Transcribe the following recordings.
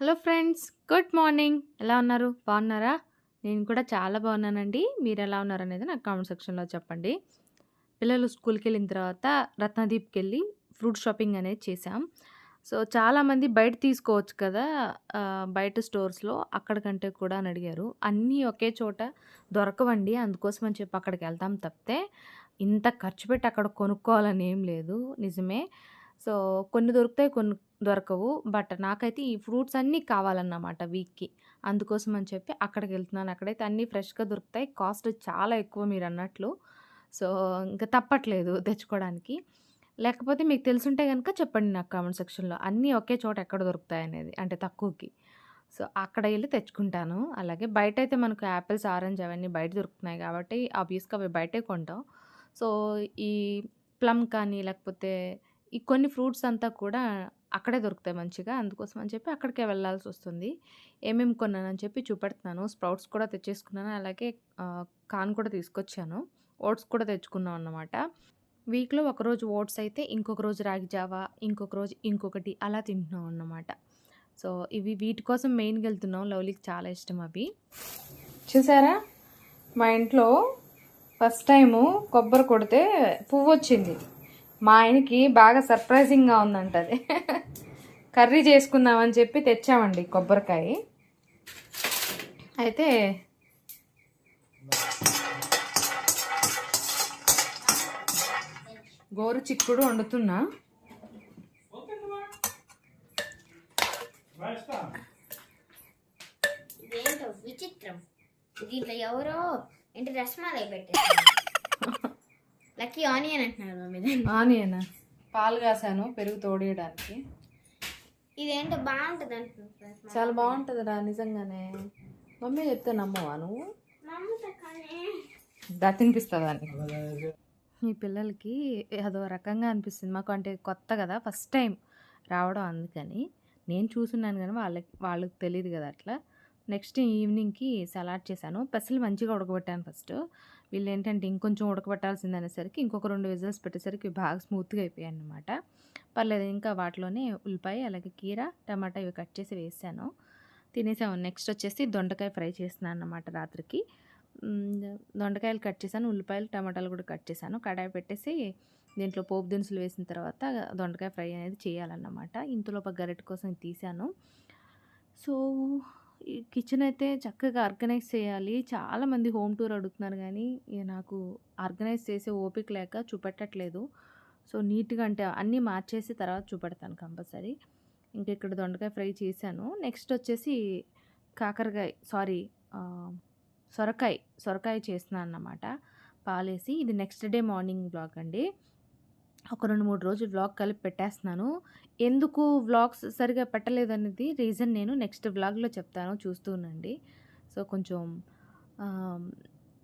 Hello friends good morning. ఎలా ఉన్నారు? బాగున్నారా? నేను కూడా చాలా బాగున్నానండి. మీరు ఎలా ఉన్నారు అనేది నాకు కామెంట్ సెక్షన్లో చెప్పండి. పిల్లలు స్కూల్కి వెళ్ళిన తర్వాత రత్నదీప్కి వెళ్ళి ఫ్రూట్ షాపింగ్ అనేది చేసాం సో చాలామంది బయట తీసుకోవచ్చు కదా బయట స్టోర్స్లో అక్కడికంటే కూడా అని అడిగారు. అన్నీ ఒకే చోట దొరకవండి అందుకోసం అని చెప్పి అక్కడికి వెళ్తాం తప్పితే ఇంత ఖర్చు పెట్టి అక్కడ కొనుక్కోవాలని ఏం లేదు. నిజమే. సో కొన్ని దొరుకుతాయి కొన్ని దొరకవు. బట్ నాకైతే ఈ ఫ్రూట్స్ అన్నీ కావాలన్నమాట వీక్కి. అందుకోసం అని చెప్పి అక్కడికి వెళ్తున్నాను. అక్కడైతే అన్నీ ఫ్రెష్గా దొరుకుతాయి. కాస్ట్ చాలా ఎక్కువ మీరు అన్నట్లు సో ఇంకా తప్పట్లేదు తెచ్చుకోవడానికి లేకపోతే మీకు తెలుసుంటే కనుక చెప్పండి నాకు కామెంట్ సెక్షన్లో. అన్నీ ఒకే చోట ఎక్కడ దొరుకుతాయి అనేది అంటే తక్కువకి. సో అక్కడ వెళ్ళి తెచ్చుకుంటాను. అలాగే బయట అయితే మనకు యాపిల్స్ ఆరెంజ్ అవన్నీ బయట దొరుకుతున్నాయి కాబట్టి ఆబ్వియస్గా అవి బయటే కొంటాం. సో ఈ ప్లమ్ కానీ లేకపోతే ఈ కొన్ని ఫ్రూట్స్ అంతా కూడా అక్కడే దొరుకుతాయి మంచిగా. అందుకోసం అని చెప్పి అక్కడికే వెళ్ళాల్సి వస్తుంది. ఏమేమి కొన్నానని చెప్పి చూపెడుతున్నాను. స్ప్రౌట్స్ కూడా తెచ్చేసుకున్నాను. అలాగే కాన్ కూడా తీసుకొచ్చాను. ఓట్స్ కూడా తెచ్చుకున్నాం అన్నమాట. వీక్లో ఒకరోజు ఓట్స్ అయితే ఇంకొక రోజు రాగి జావా ఇంకొక రోజు ఇంకొకటి అలా తింటున్నాం అన్నమాట. సో ఇవి వీటి కోసం మెయిన్గా వెళ్తున్నాం. లవ్లీకి చాలా ఇష్టం అవి. చూసారా? మా ఇంట్లో ఫస్ట్ టైము కొబ్బరి కొడితే పువ్వు వచ్చింది మా ఆయనకి బాగా సర్ప్రైజింగ్గా ఉందంట అది. కర్రీ చేసుకుందామని చెప్పి తెచ్చామండి కొబ్బరికాయ. అయితే గోరు చిక్కుడు వండుతున్నా. విచిత్రం. దీంట్లో ఎవరో ఏంటి రసమాలై పెట్టారు లక్కీ ఆనియన్ మమ్మీ దాన్ని ఆనియన్? పాలు కాసాను పెరుగు తోడేయడానికి. ఇదేంటో బాగుంటుంది అంటున్నారు చాలా బాగుంటుంది రా నిజంగానే. మమ్మీ చెప్తే నమ్మవా నువ్వు? దా తినిపిస్తుందని ఈ పిల్లలకి అదో రకంగా అనిపిస్తుంది. మాకు అంటే కొత్త కదా ఫస్ట్ టైం రావడం అందుకని. నేను చూసున్నాను కానీ వాళ్ళకి వాళ్ళకి తెలియదు కదా అట్లా. నెక్స్ట్ ఈవినింగ్కి సలాడ్ చేశాను. పెసలు మంచిగా ఉడకబెట్టాను ఫస్ట్ వీళ్ళు ఏంటంటే ఇంకొంచెం ఉడకబెట్టాల్సింది అనేసరికి ఇంకొక రెండు విజిల్స్ పెట్టేసరికి బాగా స్మూత్గా అయిపోయాయి అన్నమాట పర్లేదు ఇంకా వాటిలోనే ఉల్లిపాయ అలాగే కీర టమాటా ఇవి కట్ చేసి వేసాను. తినేసాము. నెక్స్ట్ వచ్చేసి దొండకాయ ఫ్రై చేస్తున్నాను అన్నమాట రాత్రికి దొండకాయలు కట్ చేశాను ఉల్లిపాయలు టమాటాలు కూడా కట్ చేశాను. కడాయి పెట్టేసి దీంట్లో పోపు దినుసులు వేసిన తర్వాత దొండకాయ ఫ్రై అనేది చేయాలన్నమాట. ఇంతలో ఒక గరిటె కోసం తీసాను. సో కిచెన్ అయితే చక్కగా ఆర్గనైజ్ చేయాలి. చాలామంది హోమ్ టూర్ అడుగుతున్నారు కానీ ఇక నాకు ఆర్గనైజ్ చేసే ఓపిక లేక చూపెట్టట్లేదు. సో నీట్గా అంటే అన్నీ మార్చేసి తర్వాత చూపెడతాను కంపల్సరీ. ఇంకా ఇక్కడ దొండకాయ ఫ్రై చేశాను. నెక్స్ట్ వచ్చేసి కాకరకాయ సారీ సొరకాయ సొరకాయ చేస్తున్నాను అన్నమాట పాలేసి ఇది నెక్స్ట్ డే మార్నింగ్ బ్లాగ్ అండి. ఒక రెండు మూడు రోజులు వ్లాగ్ కలిపి పెట్టేస్తున్నాను. ఎందుకు వ్లాగ్స్ సరిగా పెట్టలేదు అనేది రీజన్ నేను నెక్స్ట్ వ్లాగ్లో చెప్తాను. చూస్తూ ఉండండి. సో కొంచెం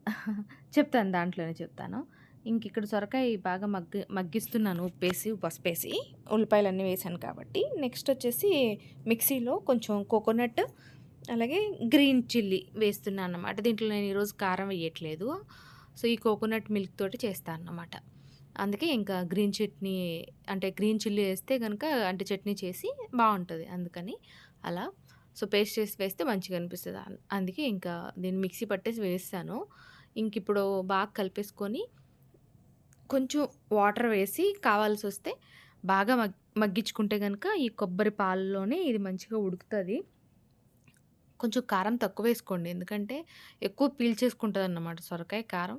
చెప్తాను దాంట్లోనే చెప్తాను. ఇంక ఇక్కడ సొరకాయ బాగా మగ్గి మగ్గిస్తున్నాను. ఉప్పేసి పసుపేసి ఉల్లిపాయలు అన్నీ వేసాను కాబట్టి. నెక్స్ట్ వచ్చేసి మిక్సీలో కొంచెం కోకోనట్ అలాగే గ్రీన్ చిల్లీ వేస్తున్నాను అన్నమాట దీంట్లో నేను ఈరోజు కారం వేయట్లేదు. సో ఈ కోకోనట్ మిల్క్ తోటి చేస్తాను అన్నమాట అందుకే ఇంకా గ్రీన్ చట్నీ అంటే గ్రీన్ చిల్లీ వేస్తే కనుక అంటే చట్నీ చేసి బాగుంటుంది అందుకని అలా. సో పేస్ట్ చేసి వేస్తే మంచిగా అనిపిస్తుంది. అందుకే ఇంకా దీన్ని మిక్సీ పట్టేసి వేస్తాను. ఇంక ఇప్పుడు బాగా కలిపేసుకొని కొంచెం వాటర్ వేసి కావాల్సి వస్తే బాగా మగ్ మగ్గించుకుంటే కనుక ఈ కొబ్బరి పాలలోనే ఇది మంచిగా ఉడుకుతుంది. కొంచెం కారం తక్కువ వేసుకోండి ఎందుకంటే ఎక్కువ పీల్చేసుకుంటుంది అన్నమాట సొరకాయ కారం.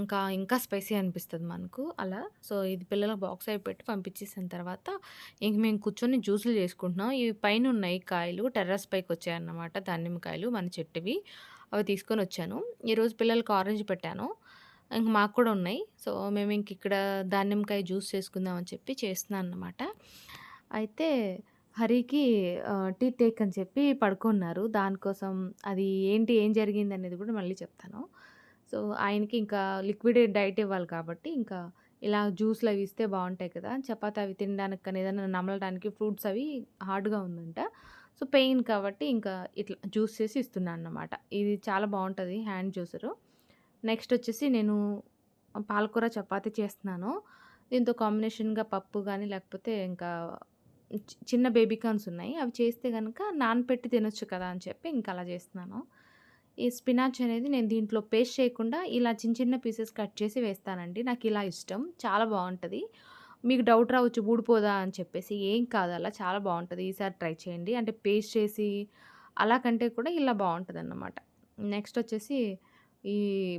ఇంకా ఇంకా స్పైసీ అనిపిస్తుంది మనకు అలా. సో ఇది పిల్లలకు బాక్స్ అయి పెట్టి పంపించేసిన తర్వాత ఇంక మేము కూర్చొని జ్యూసులు చేసుకుంటున్నాం. ఇవి పైన ఉన్నాయి కాయలు టెర్రస్ పైకి వచ్చాయన్నమాట దానిమ్మకాయలు మన చెట్టువి. అవి తీసుకొని వచ్చాను. ఈరోజు పిల్లలకు ఆరెంజ్ పెట్టాను. ఇంక మాకు కూడా ఉన్నాయి. సో మేము ఇంక ఇక్కడ దానిమ్మకాయ జ్యూస్ చేసుకుందాం అని చెప్పి చేస్తున్నాను అన్నమాట అయితే హరికి టీ టేక్ అని చెప్పి పడుకున్నారు. దానికోసం అది ఏంటి ఏం జరిగింది అనేది కూడా మళ్ళీ చెప్తాను. సో ఆయనకి ఇంకా లిక్విడ్ డైట్ ఇవ్వాలి కాబట్టి ఇంకా ఇలా జ్యూస్లు అవి ఇస్తే బాగుంటాయి కదా చపాతి అవి తినడానికి కానీ ఏదైనా నమలడానికి ఫ్రూట్స్ అవి హార్డ్గా ఉందంట. సో పెయిన్ కాబట్టి ఇంకా ఇట్లా జ్యూస్ చేసి ఇస్తున్నాను అన్నమాట. ఇది చాలా బాగుంటుంది హ్యాండ్ జ్యూసరు. నెక్స్ట్ వచ్చేసి నేను పాలకూర చపాతీ చేస్తున్నాను. దీంతో కాంబినేషన్గా పప్పు కానీ లేకపోతే ఇంకా చిన్న బేబీ కార్న్స్ ఉన్నాయి. అవి చేస్తే కనుక నానపెట్టి తినొచ్చు కదా! అని చెప్పి ఇంకా అలా చేస్తున్నాను. ఈ స్పినాచ్ అనేది నేను దీంట్లో పేస్ట్ చేయకుండా ఇలా చిన్న చిన్న పీసెస్ కట్ చేసి వేస్తానండి. నాకు ఇలా ఇష్టం. చాలా బాగుంటుంది మీకు డౌట్ రావచ్చు ఊడిపోదా అని చెప్పేసి. ఏం కాదు అలా చాలా బాగుంటుంది ఈసారి ట్రై చేయండి. అంటే పేస్ట్ చేసి అలా కంటే కూడా ఇలా బాగుంటుంది అన్నమాట నెక్స్ట్ వచ్చేసి ఈ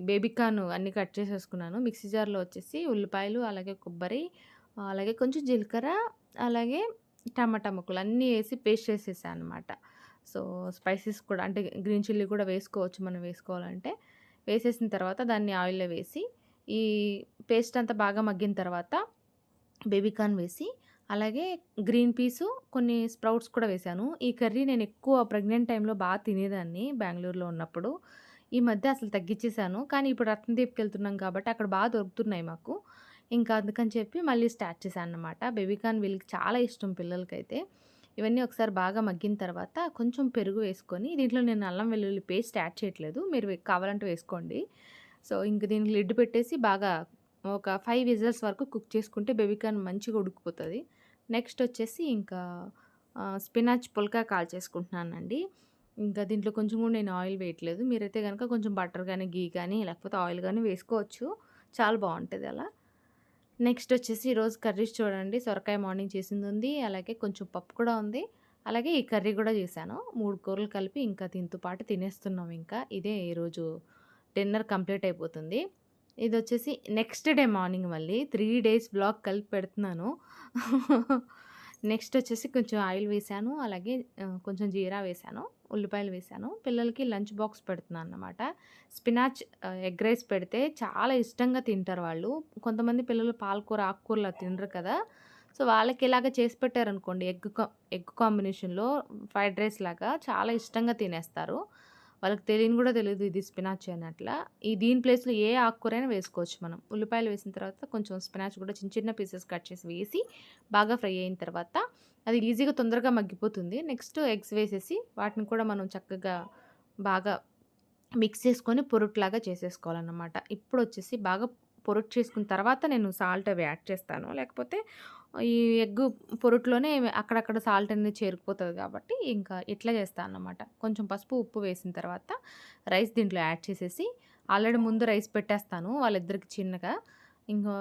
బేబికాను అన్నీ కట్ చేసేసుకున్నాను. మిక్సీ జార్‌లో వచ్చేసి ఉల్లిపాయలు, అలాగే కొబ్బరి, అలాగే కొంచెం జీలకర్ర, అలాగే టమాటా ముక్కలు అన్నీ వేసి పేస్ట్ చేసేసాను అనమాట. సో, స్పైసెస్ కూడా అంటే గ్రీన్ చిల్లీ కూడా వేసుకోవచ్చు మనం వేసుకోవాలంటే. వేసేసిన తర్వాత దాన్ని ఆయిల్‌లో వేసి ఈ పేస్ట్ అంతా బాగా మగ్గిన తర్వాత బేబీ కార్న్ వేసి, అలాగే గ్రీన్ పీసు, కొన్ని స్ప్రౌట్స్ కూడా వేశాను. ఈ కర్రీ నేను ఎక్కువ ప్రెగ్నెంట్ టైంలో బాగా తినేదాన్ని బెంగళూరులో ఉన్నప్పుడు. ఈ మధ్య అసలు తగ్గించేశాను కానీ ఇప్పుడు రత్నదీప్‌కెళ్తున్నాం కాబట్టి అక్కడ బాగా దొరుకుతున్నాయి మాకు. ఇంకా అందుకని చెప్పి మళ్ళీ స్టార్ట్ చేశాను అనమాట కార్న్ వీళ్ళకి చాలా ఇష్టం పిల్లలకైతే. ఇవన్నీ ఒకసారి బాగా మగ్గిన తర్వాత కొంచెం పెరుగు వేసుకొని దీంట్లో నేను అల్లం వెల్లుల్లి పేస్ట్ యాడ్ చేయట్లేదు. మీరు కావాలంటే వేసుకోండి. సో, ఇంక దీనికి లిడ్ పెట్టేసి బాగా ఒక ఫైవ్ విజల్స్ వరకు కుక్ చేసుకుంటే బేబీ మంచిగా ఉడికిపోతది. నెక్స్ట్ వచ్చేసి ఇంకా స్పినాచ్ పుల్కా కాల్చేసుకుంటున్నానండి. ఇంకా దీంట్లో కొంచెం కూడా నేను ఆయిల్ వేయట్లేదు. మీరైతే కనుక కొంచెం బటర్ కానీ ఘీ కానీ లేకపోతే ఆయిల్ కానీ వేసుకోవచ్చు. చాలా బాగుంటుంది అలా. నెక్స్ట్ వచ్చేసి ఈరోజు కర్రీస్ చూడండి. సొరకాయ మార్నింగ్ చేసింది ఉంది అలాగే కొంచెం పప్పు కూడా ఉంది. అలాగే ఈ కర్రీ కూడా చేశాను. మూడు కూరలు కలిపి ఇంకా దీంతో పాటు తినేస్తున్నాం ఇంకా. ఇదే ఈరోజు డిన్నర్ కంప్లీట్ అయిపోతుంది. ఇది వచ్చేసి నెక్స్ట్ డే మార్నింగ్ మళ్ళీ త్రీ డేస్ బ్లాగ్ కలిపి పెడుతున్నాను. నెక్స్ట్ వచ్చేసి కొంచెం ఆయిల్ వేశాను. అలాగే కొంచెం జీరా వేశాను. ఉల్లిపాయలు వేశాను. పిల్లలకి లంచ్ బాక్స్ పెడుతున్నానన్నమాట. స్పినాచ్ ఎగ్ రైస్ పెడితే చాలా ఇష్టంగా తింటారు వాళ్ళు. కొంతమంది పిల్లలు పాలకూర, ఆకుకూరలు తినరు కదా! సో, వాళ్ళకి ఇలాగ చేసి పెట్టారనుకోండి ఎగ్ కా ఎగ్ కాంబినేషన్‌లో ఫ్రైడ్ రైస్ లాగా చాలా ఇష్టంగా తినేస్తారు. వాళ్ళకి తెలియని కూడా తెలియదు ఇది స్పినాచ్ అని అట్లా. ఈ దీని ప్లేస్‌లో ఏ ఆకుకూరైనా వేసుకోవచ్చు మనం. ఉల్లిపాయలు వేసిన తర్వాత కొంచెం స్పినాచ్ కూడా చిన్న చిన్న పీసెస్ కట్ చేసి వేసి బాగా ఫ్రై అయిన తర్వాత అది ఈజీగా తొందరగా మగ్గిపోతుంది. నెక్స్ట్ ఎగ్స్ వేసేసి వాటిని కూడా మనం చక్కగా బాగా మిక్స్ చేసుకొని పొరుట్లాగా చేసేసుకోవాలన్నమాట. ఇప్పుడు వచ్చేసి బాగా పొరుట్ చేసుకున్న తర్వాత నేను సాల్ట్ అవి యాడ్ చేస్తాను. లేకపోతే ఈ ఎగ్గు పొరుట్లోనే అక్కడక్కడ సాల్ట్ అనేది చేరుకుపోతుంది కాబట్టి ఇంకా ఇట్లా చేస్తాను అన్నమాట. కొంచెం పసుపు, ఉప్పు వేసిన తర్వాత రైస్ దీంట్లో యాడ్ చేసేసి ఆల్రెడీ ముందు రైస్ పెట్టేస్తాను వాళ్ళిద్దరికి చిన్నగా. ఇంకా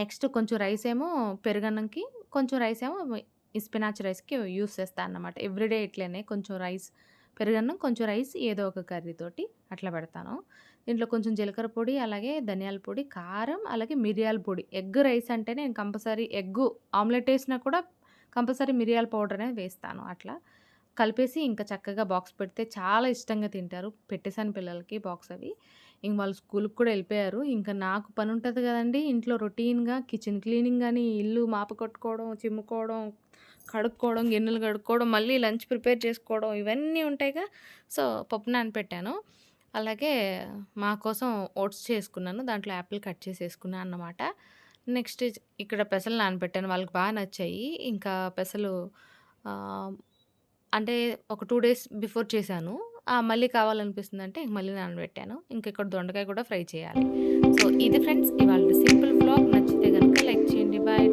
నెక్స్ట్ కొంచెం రైస్ ఏమో పెరుగన్నంకి, కొంచెం రైస్ ఏమో ఈ స్పినాచ్ రైస్‌కి యూస్ చేస్తాను అన్నమాట. ఎవ్రీడే ఇట్లనే కొంచెం రైస్, పెరుగన్నం, కొంచెం రైస్ ఏదో ఒక కర్రీతోటి అట్లా పెడతాను. దీంట్లో కొంచెం జీలకర్ర పొడి, అలాగే ధనియాల పొడి, కారం, అలాగే మిరియాల పొడి. ఎగ్ రైస్ అంటే నేను కంపల్సరీ ఎగ్గు ఆమ్లెట్ వేసినా కూడా కంపల్సరీ మిరియాల పౌడర్ అనేది వేస్తాను అట్లా. కలిపేసి ఇంకా చక్కగా బాక్స్ పెడితే చాలా ఇష్టంగా తింటారు. పెట్టేశాను పిల్లలకి బాక్స్ అవి. ఇంక వాళ్ళు స్కూల్కి కూడా వెళ్ళిపోయారు ఇంకా నాకు పని ఉంటుంది కదండీ! ఇంట్లో రొటీన్‌గా కిచెన్ క్లీనింగ్ కానీ ఇల్లు మాప కొట్టుకోవడం, చిమ్ముకోవడం, కడుక్కోవడం, గిన్నెలు కడుక్కోవడం, మళ్ళీ లంచ్ ప్రిపేర్ చేసుకోవడం ఇవన్నీ ఉంటాయిగా. సో, పప్పు నానపెట్టాను. అలాగే మా కోసం ఓట్స్ చేసుకున్నాను. దాంట్లో యాపిల్ కట్ చేసేసుకున్నాను అన్నమాట. నెక్స్ట్ ఇక్కడ పెసలు నానబెట్టాను. వాళ్ళకి బాగా నచ్చాయి. ఇంకా పెసలు అంటే ఒక టూ డేస్ బిఫోర్ చేశాను. మళ్ళీ కావాలనిపిస్తుంది అంటే మళ్ళీ నానబెట్టాను. ఇంకా ఇక్కడ దొండకాయ కూడా ఫ్రై చేయాలి. సో, ఇది ఫ్రెండ్స్ ఇవాళ సింపుల్ బ్లాగ్ నచ్చితే కనుక లైక్ చేయండి. బాయ్.